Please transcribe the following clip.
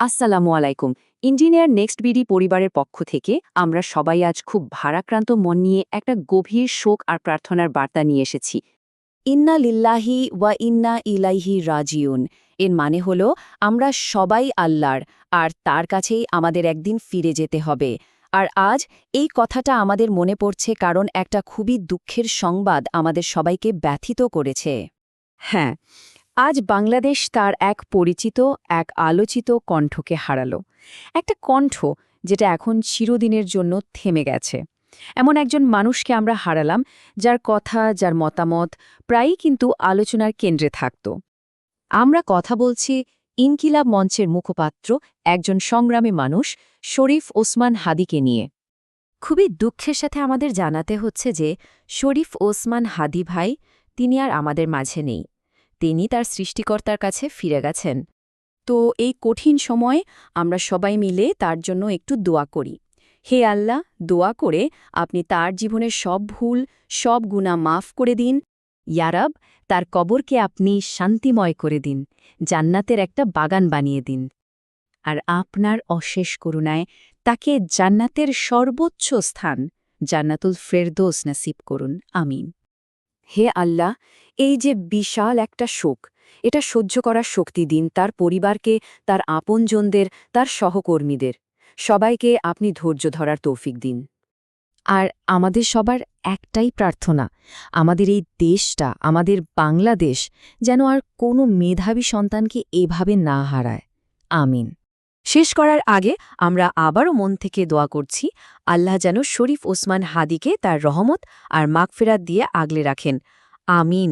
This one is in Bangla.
আসসালামু আলাইকুম। ইঞ্জিনিয়ার নেক্সট বিডি পরিবারের পক্ষ থেকে আমরা সবাই আজ খুব ভারাক্রান্ত মন নিয়ে একটা গভীর শোক আর প্রার্থনার বার্তা নিয়ে এসেছি। ইন্না লিল্লাহি ওয়া ইন্না ইলাইহি রাজিউন। এর মানে হল, আমরা সবাই আল্লাহর, আর তার কাছেই আমাদের একদিন ফিরে যেতে হবে। আর আজ এই কথাটা আমাদের মনে পড়ছে কারণ একটা খুবই দুঃখের সংবাদ আমাদের সবাইকে ব্যথিত করেছে। হ্যাঁ আজ বাংলাদেশ তার এক পরিচিত, এক আলোচিত কণ্ঠকে হারালো। একটা কণ্ঠ যেটা এখন চিরদিনের জন্য থেমে গেছে। এমন একজন মানুষকে আমরা হারালাম, যার কথা, যার মতামত প্রায়ই কিন্তু আলোচনার কেন্দ্রে থাকত। আমরা কথা বলছি ইনকিলাব মঞ্চের মুখপাত্র, একজন সংগ্রামী মানুষ, শরীফ ওসমান হাদিকে নিয়ে। খুবই দুঃখের সাথে আমাদের জানাতে হচ্ছে যে, শরীফ ওসমান হাদি ভাই, তিনি আর আমাদের মাঝে নেই। তিনি তার সৃষ্টিকর্তার কাছে ফিরে গেছেন। তো এই কঠিন সময় আমরা সবাই মিলে তার জন্য একটু দোয়া করি। হে আল্লাহ, দোয়া করে আপনি তার জীবনের সব ভুল, সব গুণা মাফ করে দিন। ইয়ারাব তার কবরকে আপনি শান্তিময় করে দিন, জান্নাতের একটা বাগান বানিয়ে দিন। আর আপনার অশেষ করুণায় তাকে জান্নাতের সর্বোচ্চ স্থান, জান্নাতুল ফেরদোস নাসিব করুন। আমিন। হে আল্লাহ, এই যে বিশাল একটা শোক, এটা সহ্য করার শক্তি দিন তার পরিবারকে, তার আপনজনদের, তার সহকর্মীদের। সবাইকে আপনি ধৈর্য ধরার তৌফিক দিন। আর আমাদের সবার একটাই প্রার্থনা, আমাদের এই দেশটা, আমাদের বাংলাদেশ যেন আর কোনো মেধাবী সন্তানকে এভাবে না হারায়। আমিন। শেষ করার আগে আমরা আবারও মন থেকে দোয়া করছি, আল্লাহ যেন শরীফ ওসমান হাদিকে তার রহমত আর মাগফেরাত দিয়ে আগলে রাখেন। আমিন।